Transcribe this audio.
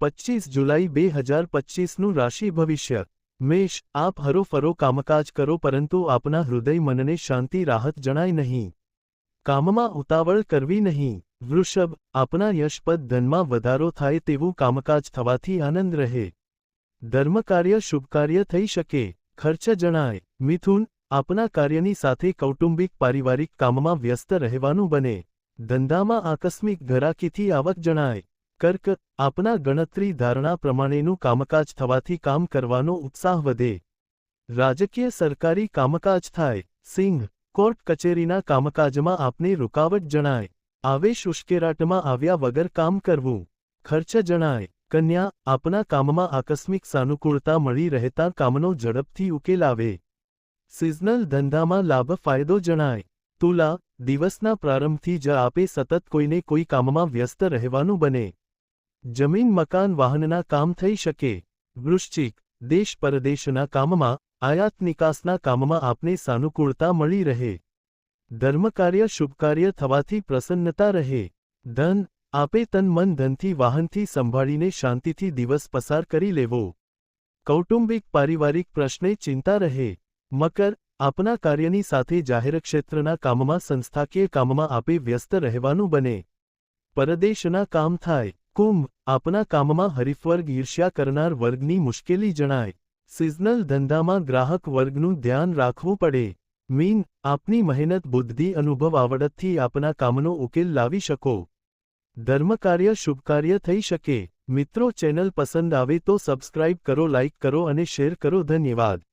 પચીસ જુલાઈ બે હજાર પચીસનું રાશિ ભવિષ્ય. મેષ, આપ હરોફરો કામકાજ કરો, પરંતુ આપના હૃદય મનને શાંતિ, રાહત જણાય નહીં. કામમાં ઉતાવળ કરવી નહીં. વૃષભ, આપના યશપદ ધનમાં વધારો થાય તેવું કામકાજ થવાથી આનંદ રહે. ધર્મકાર્ય શુભકાર્ય થઈ શકે, ખર્ચ જણાય. મિથુન, આપના કાર્યની સાથે કૌટુંબિક, પારિવારિક કામમાં વ્યસ્ત રહેવાનું બને. ધંધામાં આકસ્મિક ઘરાકીથી આવક જણાય. કર્ક, આપના ગણતરી ધારણા પ્રમાણેનું કામકાજ થવાથી કામ કરવાનો ઉત્સાહ વધે. રાજકીય સરકારી કામકાજ થાય સિંહ કોર્ટ કચેરીના કામકાજમાં આપને રૂકાવટ જણાય. આવેશ ઉશ્કેરાટમાં આવ્યા વગર કામ કરવું. ખર્ચ જણાય, કન્યા, આપના કામમાં આકસ્મિક સાનુકૂળતા મળી રહેતા કામનો ઝડપથી ઉકેલ આવે. સિઝનલ ધંધામાં લાભ ફાયદો જણાય. તુલા, દિવસના પ્રારંભથી જ આપે સતત કોઈને કોઈ કામમાં વ્યસ્ત રહેવાનું બને. જમીન, મકાન, વાહનના કામ થઈ શકે. વૃશ્ચિક, દેશ પરદેશના કામમાં, આયાત નિકાસના કામમાં આપને સાનુકૂળતા મળી રહે. ધર્મકાર્ય શુભકાર્ય થવાથી પ્રસન્નતા રહે. ધન, આપે તન મન ધનથી, વાહનથી સંભાળીને શાંતિથી દિવસ પસાર કરી લેવો. કૌટુંબિક, પારિવારિક પ્રશ્ને ચિંતા રહે. મકર, આપના કાર્યની સાથે જાહેર ક્ષેત્રના કામમાં, સંસ્થાકીય કામમાં આપે વ્યસ્ત રહેવાનું બને. પરદેશના કામ થાય. કુંભ આપના કામમાં હરીફવર્ગ ઈર્ષ્યા કરનાર વર્ગની મુશ્કેલી જણાય. સિઝનલ ધંધામાં ગ્રાહક વર્ગનું ધ્યાન રાખવું પડે. મીન, આપની મહેનત, બુદ્ધિ, અનુભવ આવડતથી આપના કામનો ઉકેલ લાવી શકો. ધર્મકાર્ય શુભકાર્ય થઈ શકે. મિત્રો, ચેનલ પસંદ આવે તો સબસ્ક્રાઇબ કરો, લાઇક કરો અને શેર કરો. ધન્યવાદ.